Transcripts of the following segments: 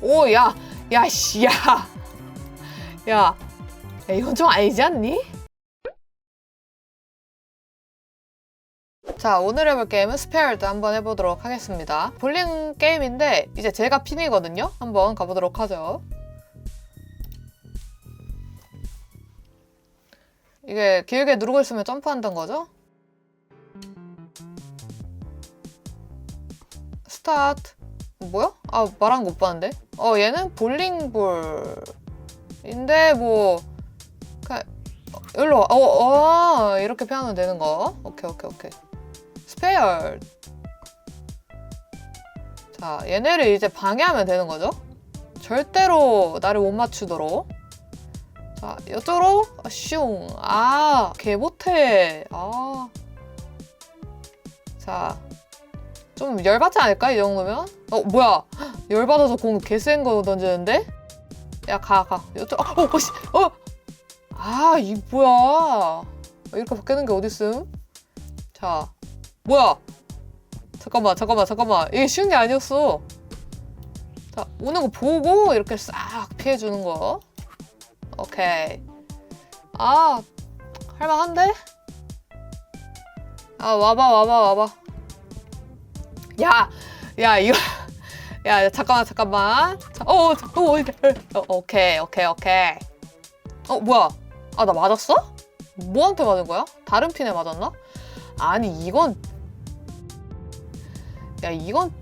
오, 야, 야, 씨, 야. 야, 야, 이건 좀 아니지 않니? 자, 오늘 해볼 게임은 스페어드 한번 해보도록 하겠습니다. 볼링 게임인데, 이제 제가 핀이거든요? 한번 가보도록 하죠. 이게 길게 누르고 있으면 점프한다는 거죠? 스타트. 뭐야? 아, 말한 거 못 봤는데? 어, 얘는 볼링볼인데, 뭐, 그냥, 어, 일로 와. 어, 어, 이렇게 표현하면 되는 거. 오케이, 오케이, 오케이. 스페어. 자, 얘네를 이제 방해하면 되는 거죠? 절대로 나를 못 맞추도록. 자, 이쪽으로 아, 슝. 아, 개 못해. 아. 자, 좀 열받지 않을까 이 정도면? 어, 뭐야? 열받아서 공 개 센 거 던지는데? 야, 가, 가. 이쪽. 어, 어, 씨. 어. 아, 이 뭐야? 이렇게 바뀌는 게 어딨음? 자, 뭐야? 잠깐만, 잠깐만, 잠깐만. 이게 쉬운 게 아니었어. 자, 오는 거 보고 이렇게 싹 피해주는 거. 오케이. 아, 할만한데? 아, 와봐, 와봐, 와봐. 야, 야, 이거. 야, 잠깐만, 잠깐만. 자, 어, 어, 어, 이게. 어, 오케이, 오케이, 오케이. 어, 뭐야? 아, 나 맞았어? 뭐한테 맞은 거야? 다른 핀에 맞았나? 아니, 이건. 야, 이건.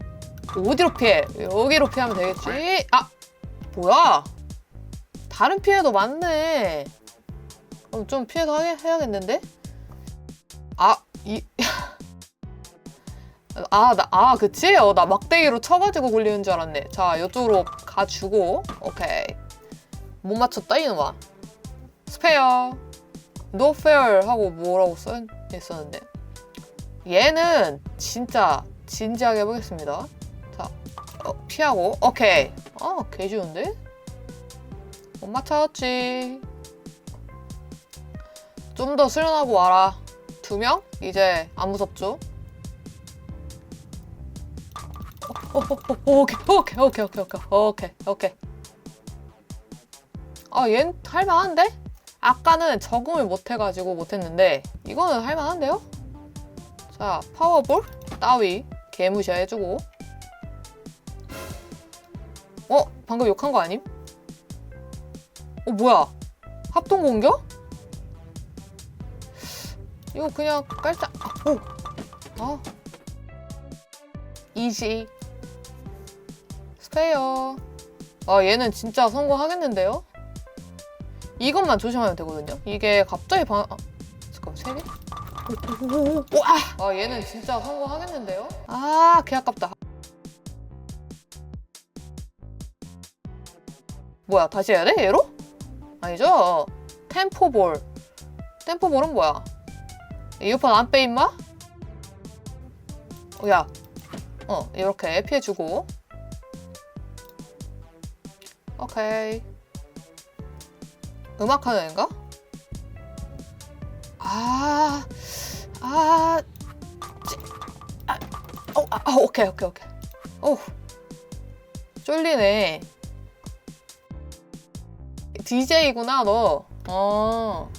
어디로 피해? 여기로 피하면 되겠지? 아! 뭐야? 다른 피해도 많네. 좀 피해서 하- 해야겠는데? 아, 이. 아, 나, 아, 그치? 어, 나 막대기로 쳐가지고 굴리는 줄 알았네. 자, 이쪽으로 가주고. 오케이. 못 맞췄다, 이놈아. 스페어. 노 페어 하고 뭐라고 써 있었는데. 얘는 진짜 진지하게 해보겠습니다. 자, 어, 피하고. 오케이. 아, 개 쉬운데? 못 맞췄지. 좀 더 수련하고 와라. 두 명? 이제 안 무섭죠? 오케이, 오케이, 오케이, 오케이, 오케이, 오케이, 오케이. 아, 얜 할만한데? 아까는 적응을 못해가지고 못했는데 이거는 할만한데요? 자, 파워볼 따위 개무시 해주고. 어, 방금 욕한 거 아님? 어, 뭐야? 합동 공격? 이거 그냥 깔짝, 아, 오! 아. 이지. 스페어. 아, 얘는 진짜 성공하겠는데요? 이것만 조심하면 되거든요? 이게 갑자기 방, 아, 잠깐만, 세 개? 오, 와! 아, 얘는 진짜 성공하겠는데요? 아, 개 아깝다. 뭐야, 다시 해야 돼? 얘로? 아니죠? 템포볼. 템포볼은 뭐야? 이어폰 안 빼, 임마? 어, 야. 어, 이렇게 피해주고. 오케이. 음악 하는 애인가? 아, 아, 찌, 아, 어, 아, 아, 오케이, 오케이, 오케이. 오, 쫄리네. DJ구나, 너. 어.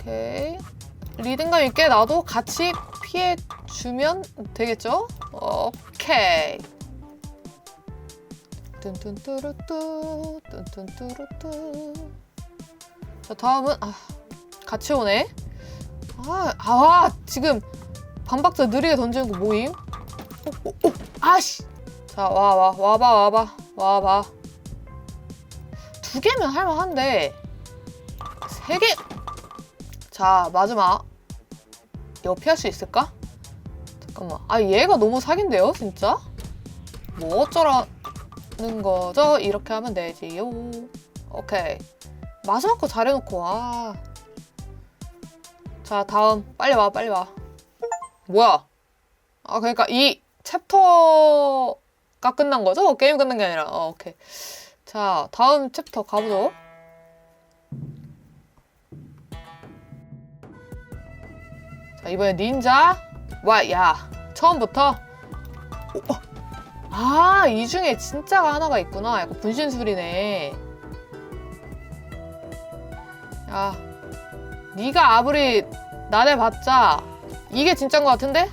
오케이. 리듬감 있게 나도 같이 피해주면 되겠죠? 오케이. 뚠뚠뚜루뚜, 뚠뚠뚜루뚜. 자, 다음은, 아, 같이 오네. 아, 아, 지금 반박자 느리게 던지는 거 뭐임? 오, 오, 오, 아씨! 자, 와, 와, 와봐, 와봐, 와봐. 두 개면 할만한데, 세 개! 자, 마지막. 이거 피할 수 있을까? 잠깐만. 아, 얘가 너무 사기인데요, 진짜? 뭐 어쩌라 는 거죠? 이렇게 하면 되지요. 오케이. 마지막 거 잘해놓고 와. 자, 다음. 빨리 와, 빨리 와. 뭐야? 아, 그러니까 이 챕터가 끝난 거죠? 게임 끝난 게 아니라. 어, 오케이. 자, 다음 챕터 가보죠. 자, 이번에 닌자. 와, 야. 처음부터. 오, 어. 아, 이 중에 진짜가 하나가 있구나. 약간 분신술이네. 야, 네가 아무리 나대봤자 이게 진짜인 것 같은데?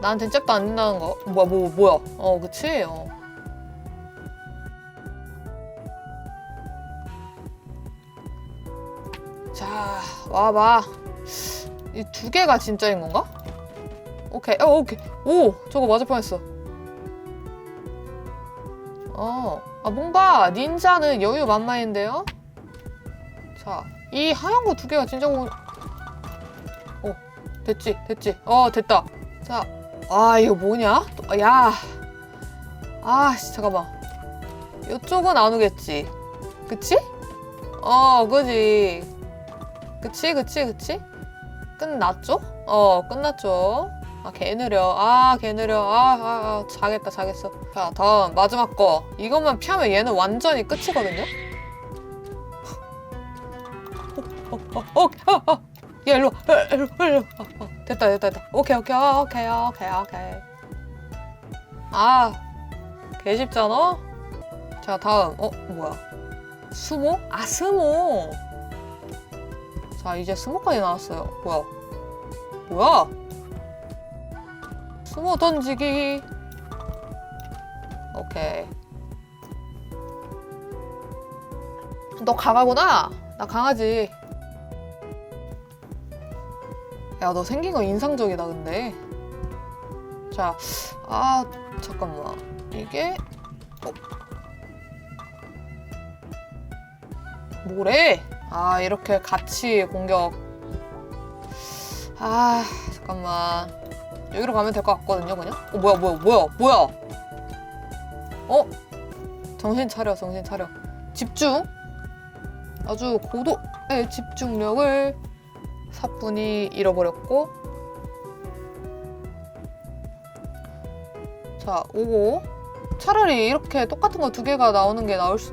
나한텐 잽도 안 된다는 거. 뭐야, 뭐, 뭐야. 어, 그치? 어. 자, 와봐. 이 두 개가 진짜인 건가? 오케이, 어, 오케이. 오, 저거 맞을 뻔했어. 어, 아, 뭔가 닌자는 여유 만만인데요? 자, 이 하얀 거 두 개가 진짜 오... 어, 됐지, 됐지. 어, 됐다. 자, 아, 이거 뭐냐? 또- 야. 아, 씨, 잠깐만. 이쪽은 안 오겠지. 그치? 어, 그지. 그치, 그치, 그치? 끝났죠? 어, 끝났죠. 아, 개 느려. 아, 개 느려. 아, 아, 아, 자겠다, 자겠어. 자, 다음, 마지막 거. 이것만 피하면 얘는 완전히 끝이거든요? 어, 어, 어, 어, 어. 얘 일로, 와. 어, 일로, 와, 일로. 와. 어, 어. 됐다, 됐다, 됐다. 오케이, 오케이, 아, 오케이, 오케이, 오케이. 아, 개 쉽잖아? 자, 다음. 어, 뭐야. 수모? 아, 스모. 자, 이제 스모까지 나왔어요. 뭐야. 뭐야? 스모 던지기. 오케이. 너 강하구나? 나 강하지. 야, 너 생긴 거 인상적이다, 근데. 자, 아, 잠깐만. 이게, 어. 뭐래? 아, 이렇게 같이 공격. 아, 잠깐만. 여기로 가면 될 것 같거든요, 그냥? 어, 뭐야, 뭐야, 뭐야, 뭐야? 어? 정신 차려, 정신 차려. 집중. 아주 고도의 집중력을 사뿐히 잃어버렸고. 자, 오고. 차라리 이렇게 똑같은 거 두 개가 나오는 게 나을 수.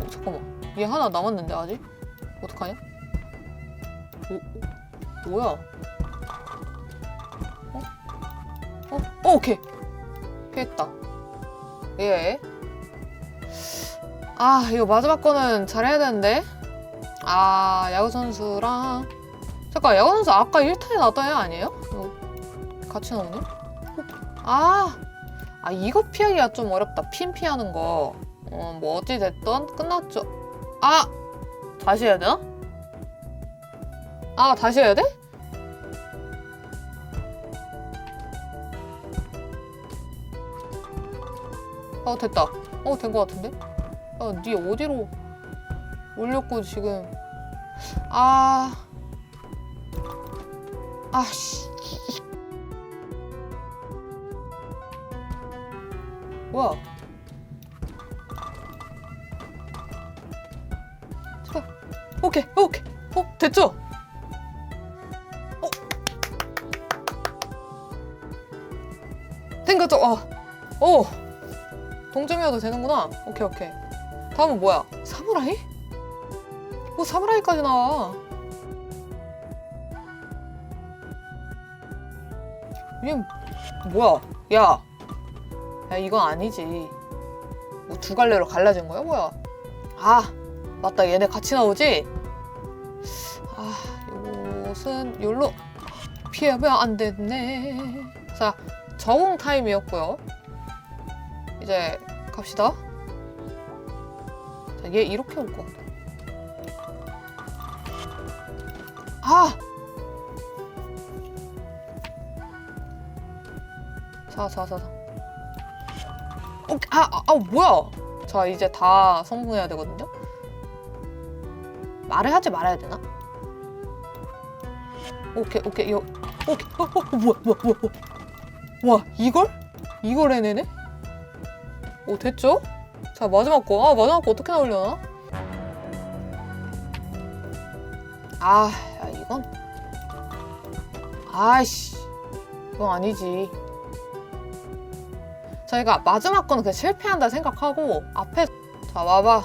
어, 잠깐만. 얘 하나 남았는데, 아직? 어떡하냐? 오, 뭐야? 어? 어, 오케이. 피했다. 예. 아, 이거 마지막 거는 잘해야 되는데. 아, 야구 선수랑. 잠깐, 야구 선수 아까 1타에 나왔던 애 아니에요? 이거 같이 나오네? 아, 아, 이거 피하기가 좀 어렵다. 핀 피하는 거. 어, 뭐, 어찌됐든 끝났죠. 아! 다시 해야 되나? 아, 다시 해야 돼? 어, 됐다. 어, 된 것 같은데? 아, 니 어디로 올렸고, 지금. 아. 아, 씨. 뭐야? 잠깐. 오케이, 오케이. 어, 됐죠? 어. 된 거죠? 어. 오. 동점이어도 되는구나. 오케이, 오케이. 다음은 뭐야? 사무라이? 뭐 사무라이까지 나와. 이게 뭐야? 야. 야, 이건 아니지. 뭐 두 갈래로 갈라진 거야, 뭐야? 아, 맞다. 얘네 같이 나오지? 아, 요것은 요로 피하면 안 됐네. 자, 적응 타임이었고요. 이제 갑시다. 자, 얘 이렇게 올 것 같아. 아! 자, 자, 자, 자. 어, 아, 아, 아, 뭐야? 자, 이제 다 성공해야 되거든요? 말을 하지 말아야 되나? 오케이, 오케이, 요, 오케이, 어, 어, 어, 뭐야, 뭐야, 뭐야. 와, 이걸? 이걸 해내네? 오, 됐죠? 자, 마지막 거. 아, 마지막 거 어떻게 나오려나? 아, 야, 이건. 아이씨. 이건 아니지. 저희가 마지막 거는 그냥 실패한다 생각하고 앞에 자 와봐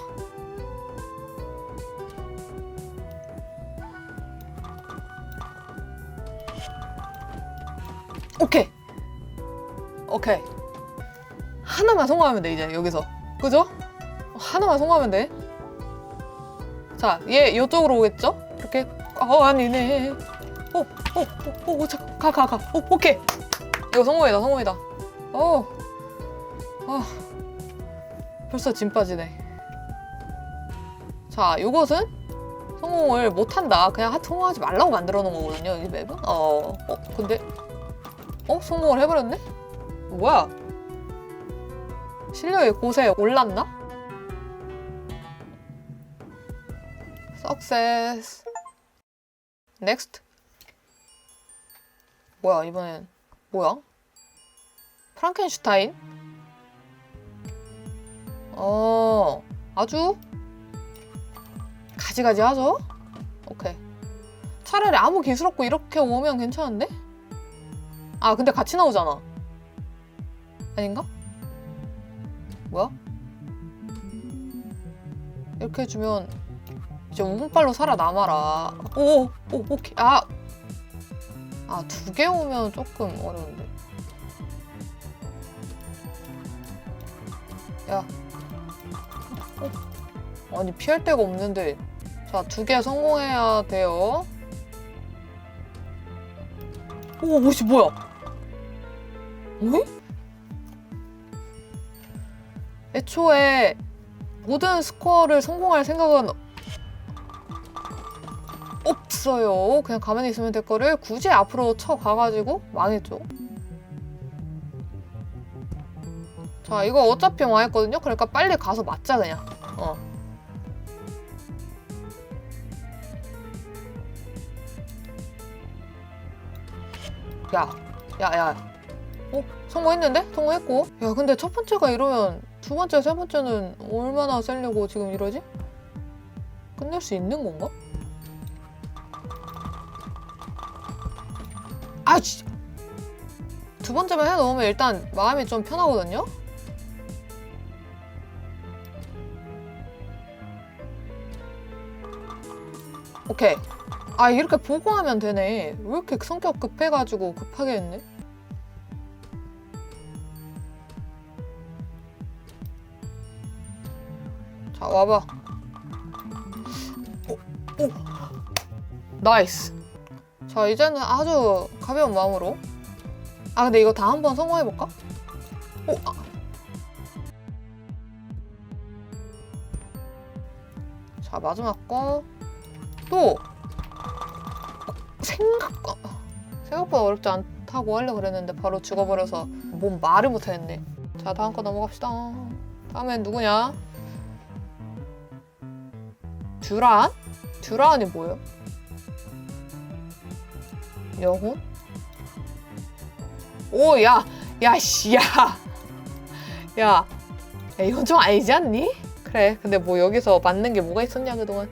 오케이 오케이. 하나만 성공하면 돼 이제 여기서. 그죠? 하나만 성공하면 돼. 자, 얘 이쪽으로 오겠죠? 이렇게. 어 아니네. 어, 어, 어, 어, 자, 가, 가, 가. 어, 오케이. 이거 성공이다, 성공이다. 어, 아, 벌써 짐 빠지네. 자, 요것은 성공을 못한다. 그냥 하- 성공하지 말라고 만들어 놓은 거거든요. 이 맵은. 어, 어, 근데, 어, 성공을 해버렸네? 뭐야? 실력이 곳에 올랐나? Success. Next. 뭐야 이번엔 뭐야? 프랑켄슈타인? 어 아주 가지가지 하죠? 오케이 차라리 아무 기술 없고 이렇게 오면 괜찮은데? 아 근데 같이 나오잖아 아닌가? 뭐야? 이렇게 해주면 이제 운빨로 살아남아라 오, 오 오케이 아 아, 두 개 오면 조금 어려운데. 야. 어? 아니, 피할 데가 없는데. 자, 두 개 성공해야 돼요. 오, 옷이 뭐야? 어? 애초에 모든 스코어를 성공할 생각은 없어요. 그냥 가만히 있으면 될 거를 굳이 앞으로 쳐가가지고 망했죠. 자, 이거 어차피 망했거든요. 그러니까 빨리 가서 맞자 그냥. 어. 야, 야, 야. 어? 성공했는데? 성공했고. 야, 근데 첫 번째가 이러면 두 번째, 세 번째는 얼마나 세려고 지금 이러지? 끝낼 수 있는 건가? 아, 진짜. 두 번째만 해 놓으면 일단 마음이 좀 편하거든요? 오케이. 아, 이렇게 보고 하면 되네. 왜 이렇게 성격 급해가지고 급하게 했네? 자, 와봐. 오, 오. 나이스. 자, 이제는 아주 가벼운 마음으로. 아, 근데 이거 다 한번 성공해볼까? 오, 아. 자, 마지막 거. 또! 생각과, 생각보다 어렵지 않다고 하려고 그랬는데 바로 죽어버려서 뭔 말을 못했네. 자, 다음 거 넘어갑시다. 다음엔 누구냐? 듀란? 듀란이 뭐예요? 영혼? 오, 야, 야, 씨, 야. 야, 야, 이건 좀 아니지 않니? 그래, 근데 뭐 여기서 맞는 게 뭐가 있었냐, 그동안.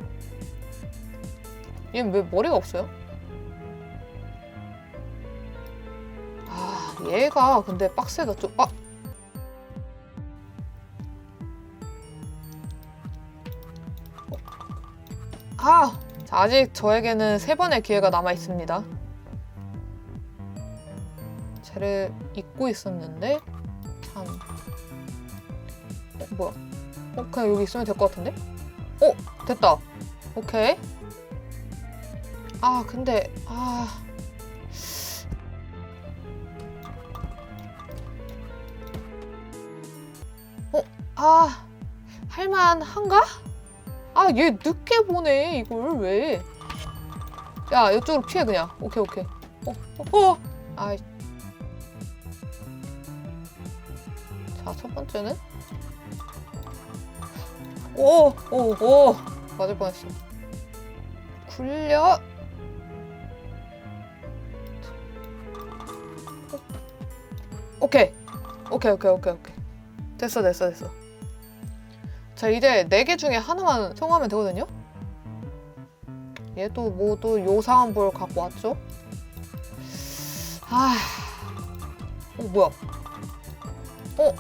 얘는 왜 머리가 없어요? 아, 얘가 근데 빡세가 좀, 아! 아! 자, 아직 저에게는 세 번의 기회가 남아 있습니다. 쟤를 잊고 있었는데 참 어, 뭐야? 어, 그냥 여기 있으면 될 것 같은데? 어, 됐다. 오케이. 아, 근데 아. 어, 아, 할만한가? 아, 얘 늦게 보네, 이걸 왜? 야, 이쪽으로 피해, 그냥. 오케이, 오케이. 어, 어, 어! 아이. 자, 첫 번째는? 오, 오, 오! 맞을 뻔했어. 굴려! 오케이. 오케이, 오케이, 오케이, 오케이. 됐어, 됐어, 됐어. 자 이제 네 개 중에 하나만 성공하면 되거든요. 얘도 뭐 또 요상한 볼 갖고 왔죠? 아, 어 뭐야? 어,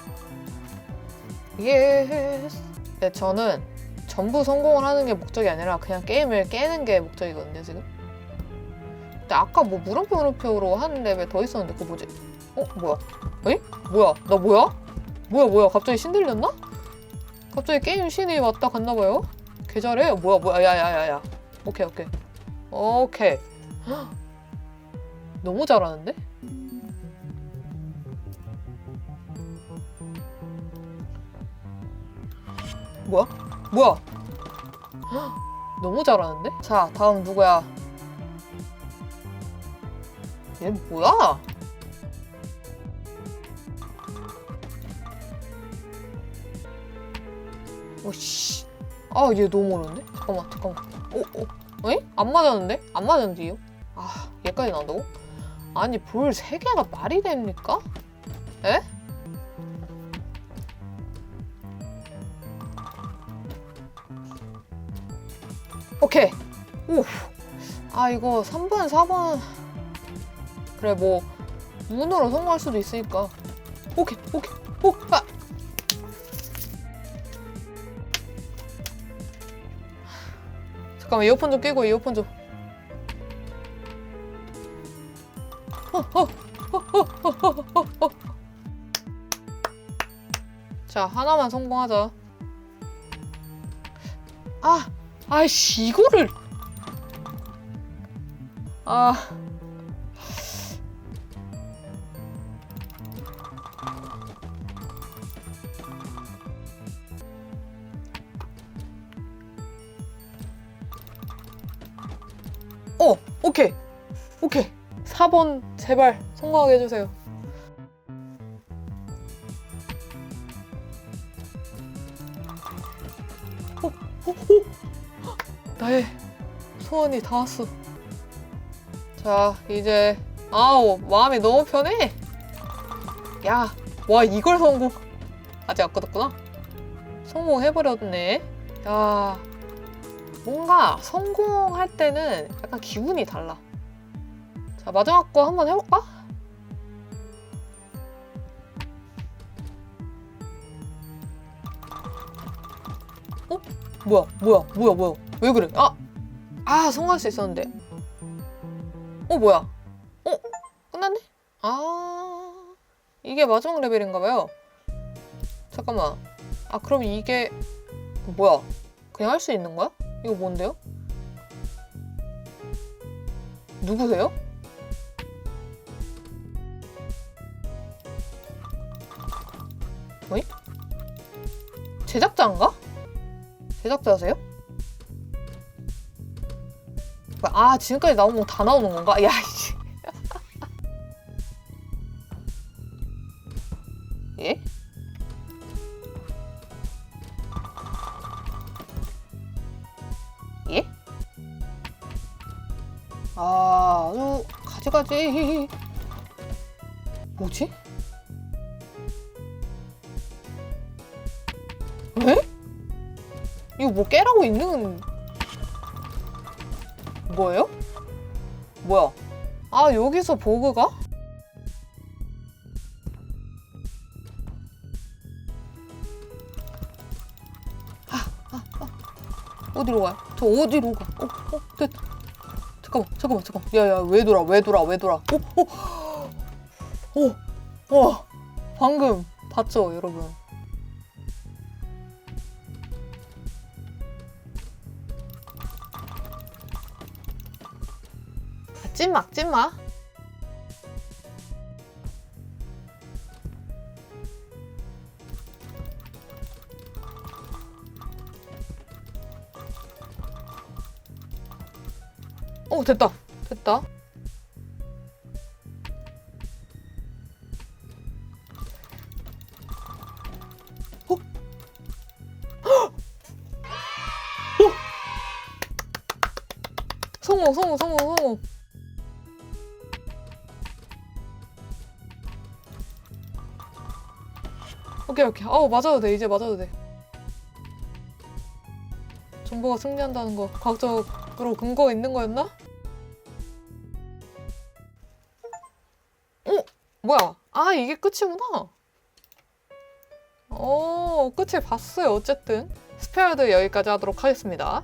예스. 네, 저는 전부 성공을 하는 게 목적이 아니라 그냥 게임을 깨는 게 목적이거든요 지금. 근데 아까 뭐 물음표 물음표로 하는 랩에 더 있었는데 그거 뭐지? 어 뭐야? 에이? 뭐야? 나 뭐야? 뭐야 뭐야? 갑자기 신 들렸나? 갑자기 게임 신이 왔다 갔나 봐요? 개 잘해. 뭐야 뭐야? 야야야야. 오케이 오케이. 오케이. 헉, 너무 잘하는데? 뭐야? 뭐야? 헉, 너무 잘하는데? 자, 다음 누구야? 얘 뭐야? 오씨. 아, 얘 너무 어려운데? 잠깐만, 잠깐만. 어, 어, 에? 안 맞았는데? 안 맞았는데 요? 아, 얘까지 나온다고? 아니, 볼 세 개가 말이 됩니까? 에? 오케이. 오. 아, 이거 3번, 4번. 그래, 뭐, 문으로 성공할 수도 있으니까. 오케이, 오케이, 오, 아! 잠깐만, 이어폰 좀 끼고, 이어폰 좀. 자, 하나만 성공하자. 아, 아이씨, 이거를. 아. 4번 제발 성공하게 해주세요. 어, 어, 어. 나의 소원이 다 왔어. 자, 이제 아우 마음이 너무 편해. 야, 와 이걸 성공. 아직 안 끝났구나. 성공해버렸네. 야, 뭔가 성공할 때는 약간 기분이 달라. 자, 마지막 거 한번 해볼까? 어? 뭐야, 뭐야, 뭐야, 뭐야. 왜 그래? 아! 아, 성공할 수 있었는데. 어, 뭐야? 어? 끝났네? 아, 이게 마지막 레벨인가봐요. 잠깐만. 아, 그럼 이게, 뭐야? 그냥 할 수 있는 거야? 이거 뭔데요? 누구세요? 제작자인가? 제작자세요? 아 지금까지 나온 거 다 나오는 건가? 야 이씨. 예? 예? 아, 아주 가지가지. 뭐지? 이거 뭐 깨라고 있는 뭐예요? 뭐야? 아 여기서 보그가? 어디로 가요? 저 어디로 가? 어, 어, 됐다. 잠깐만, 잠깐만, 잠깐만. 야, 야, 왜 돌아, 왜 돌아, 왜 돌아? 어, 어, 어, 어, 방금 봤죠, 여러분? 찐막, 찐막. 어, 됐다. 됐다. 성공, 성공, 성공, 성공. 오케이, 오케이. 아우, 맞아도 돼. 이제 맞아도 돼. 정보가 승리한다는 거 과학적으로 근거가 있는 거였나? 어? 뭐야? 아 이게 끝이구나. 어 끝을 봤어요. 어쨌든 스페어드 여기까지 하도록 하겠습니다.